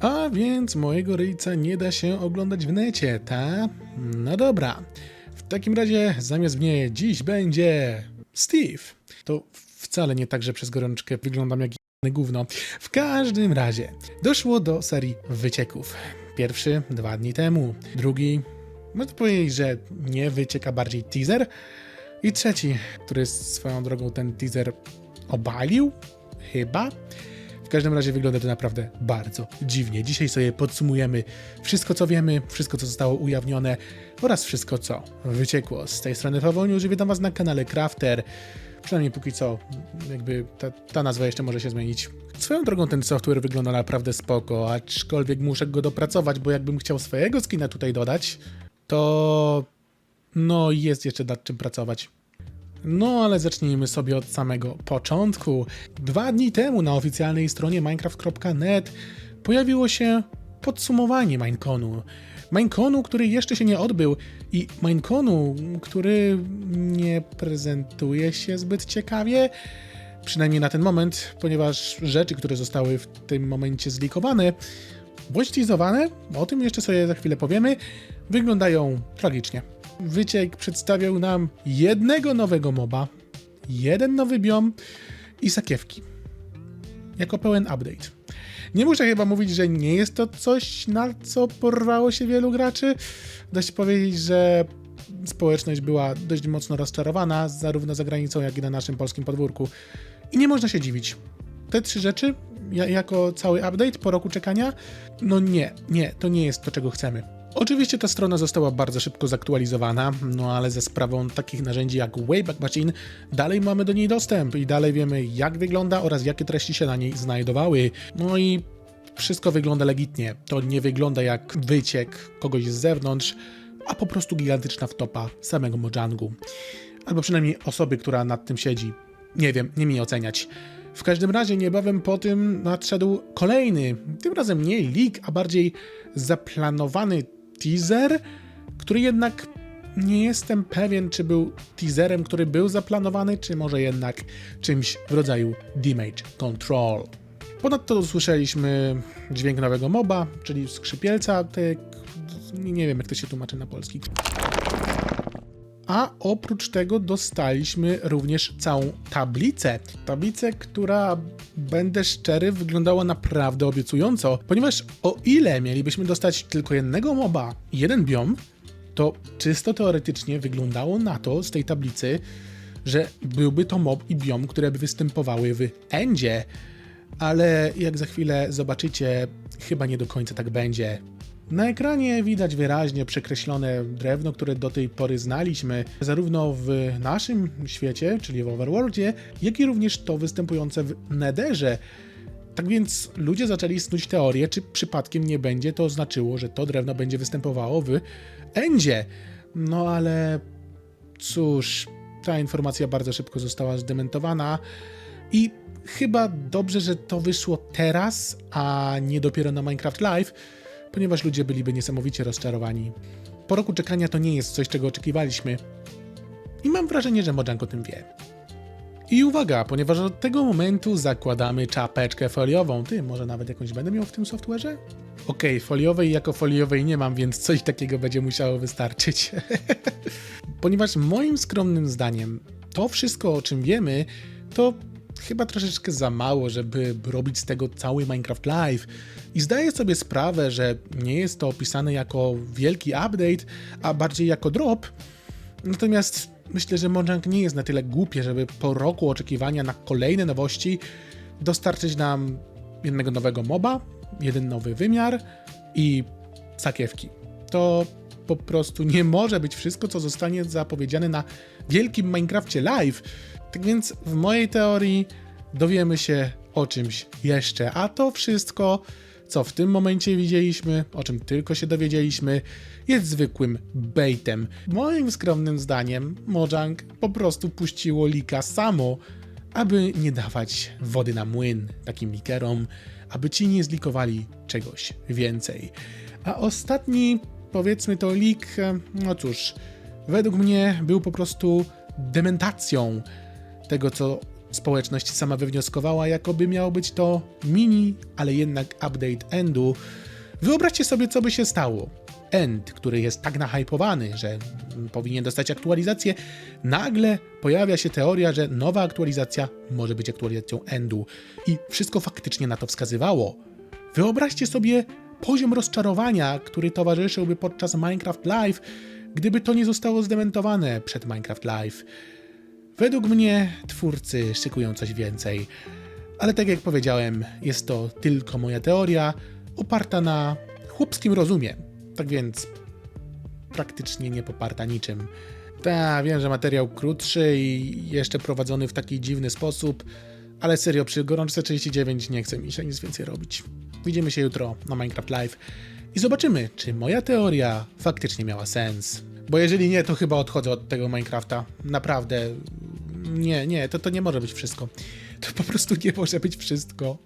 A więc mojego ryjca nie da się oglądać w necie, ta? No dobra. W takim razie zamiast mnie dziś będzie Steve. To wcale nie tak, że przez gorączkę wyglądam jak gówno. W każdym razie doszło do serii wycieków. Pierwszy dwa dni temu, drugi, można powiedzieć, że nie wyciek, a bardziej teaser. I trzeci, który swoją drogą ten teaser obalił, chyba. W każdym razie wygląda to naprawdę bardzo dziwnie. Dzisiaj sobie podsumujemy wszystko, co wiemy, wszystko, co zostało ujawnione oraz wszystko, co wyciekło. Z tej strony Fawoniu, że witam Was na kanale Crafter. Przynajmniej póki co, jakby ta, ta nazwa jeszcze może się zmienić. Swoją drogą ten software wygląda naprawdę spoko, aczkolwiek muszę go dopracować, bo jakbym chciał swojego skina tutaj dodać, to no jest jeszcze nad czym pracować. No ale zacznijmy sobie od samego początku. Dwa dni temu na oficjalnej stronie minecraft.net pojawiło się podsumowanie Mineconu. Mineconu, który jeszcze się nie odbył i Mineconu, który nie prezentuje się zbyt ciekawie, przynajmniej na ten moment, ponieważ rzeczy, które zostały w tym momencie zlikowane, bądź o tym jeszcze sobie za chwilę powiemy, wyglądają tragicznie. Wyciek przedstawiał nam jednego nowego moba, jeden nowy biom i sakiewki. Jako pełen update. Nie muszę chyba mówić, że nie jest to coś, na co porwało się wielu graczy. Dość powiedzieć, że społeczność była dość mocno rozczarowana, zarówno za granicą, jak i na naszym polskim podwórku. I nie można się dziwić. Te trzy rzeczy, ja, jako cały update po roku czekania, no nie, nie, to nie jest to, czego chcemy. Oczywiście ta strona została bardzo szybko zaktualizowana, no ale ze sprawą takich narzędzi jak Wayback Machine dalej mamy do niej dostęp i dalej wiemy jak wygląda oraz jakie treści się na niej znajdowały. No i wszystko wygląda legitnie. To nie wygląda jak wyciek kogoś z zewnątrz, a po prostu gigantyczna wtopa samego Mojangu. Albo przynajmniej osoby, która nad tym siedzi. Nie wiem, nie mi oceniać. W każdym razie niebawem po tym nadszedł kolejny, tym razem nie leak, a bardziej zaplanowany teaser, który jednak nie jestem pewien, czy był teaserem, który był zaplanowany, czy może jednak czymś w rodzaju damage control. Ponadto usłyszeliśmy dźwięk nowego moba, czyli skrzypielca, nie wiem jak to się tłumaczy na polski. A oprócz tego dostaliśmy również całą tablicę. Tablicę, która, będę szczery, wyglądała naprawdę obiecująco, ponieważ o ile mielibyśmy dostać tylko jednego moba jeden biom, to czysto teoretycznie wyglądało na to z tej tablicy, że byłby to mob i biom, które by występowały w endzie. Ale jak za chwilę zobaczycie, chyba nie do końca tak będzie. Na ekranie widać wyraźnie przekreślone drewno, które do tej pory znaliśmy, zarówno w naszym świecie, czyli w Overworldzie, jak i również to występujące w Netherze. Tak więc ludzie zaczęli snuć teorię, czy przypadkiem nie będzie to znaczyło, że to drewno będzie występowało w Endzie. No ale cóż, ta informacja bardzo szybko została zdementowana i chyba dobrze, że to wyszło teraz, a nie dopiero na Minecraft Live, ponieważ ludzie byliby niesamowicie rozczarowani. Po roku czekania to nie jest coś, czego oczekiwaliśmy. I mam wrażenie, że Mojang o tym wie. I uwaga, ponieważ od tego momentu zakładamy czapeczkę foliową. Ty, może nawet jakąś będę miał w tym software'ze? Okej, okay, foliowej jako foliowej nie mam, więc coś takiego będzie musiało wystarczyć. ponieważ moim skromnym zdaniem to wszystko, o czym wiemy, to chyba troszeczkę za mało, żeby robić z tego cały Minecraft Live. I zdaję sobie sprawę, że nie jest to opisane jako wielki update, a bardziej jako drop. Natomiast myślę, że Mojang nie jest na tyle głupie, żeby po roku oczekiwania na kolejne nowości dostarczyć nam jednego nowego moba, jeden nowy wymiar i sakiewki. To po prostu nie może być wszystko, co zostanie zapowiedziane na wielkim Minecrafcie Live. Tak więc w mojej teorii dowiemy się o czymś jeszcze, a to wszystko, co w tym momencie widzieliśmy, o czym tylko się dowiedzieliśmy, jest zwykłym baitem. Moim skromnym zdaniem Mojang po prostu puściło lika samo, aby nie dawać wody na młyn takim likerom, aby ci nie zlikowali czegoś więcej. A ostatni, powiedzmy to leak, no cóż, według mnie był po prostu dementacją tego, co Społeczność sama wywnioskowała, jakoby miał być to mini, ale jednak update endu. Wyobraźcie sobie, co by się stało. End, który jest tak nahypowany, że powinien dostać aktualizację, nagle pojawia się teoria, że nowa aktualizacja może być aktualizacją endu. I wszystko faktycznie na to wskazywało. Wyobraźcie sobie poziom rozczarowania, który towarzyszyłby podczas Minecraft Live, gdyby to nie zostało zdementowane przed Minecraft Live. Według mnie twórcy szykują coś więcej. Ale tak jak powiedziałem, jest to tylko moja teoria, oparta na chłopskim rozumie. Tak więc praktycznie nie poparta niczym. Ta, wiem, że materiał krótszy i jeszcze prowadzony w taki dziwny sposób, ale serio, przy gorączce 39 nie chce mi się nic więcej robić. Widzimy się jutro na Minecraft Live i zobaczymy, czy moja teoria faktycznie miała sens. Bo jeżeli nie, to chyba odchodzę od tego Minecrafta. Naprawdę. Nie, nie, to, to nie może być wszystko. To po prostu nie może być wszystko.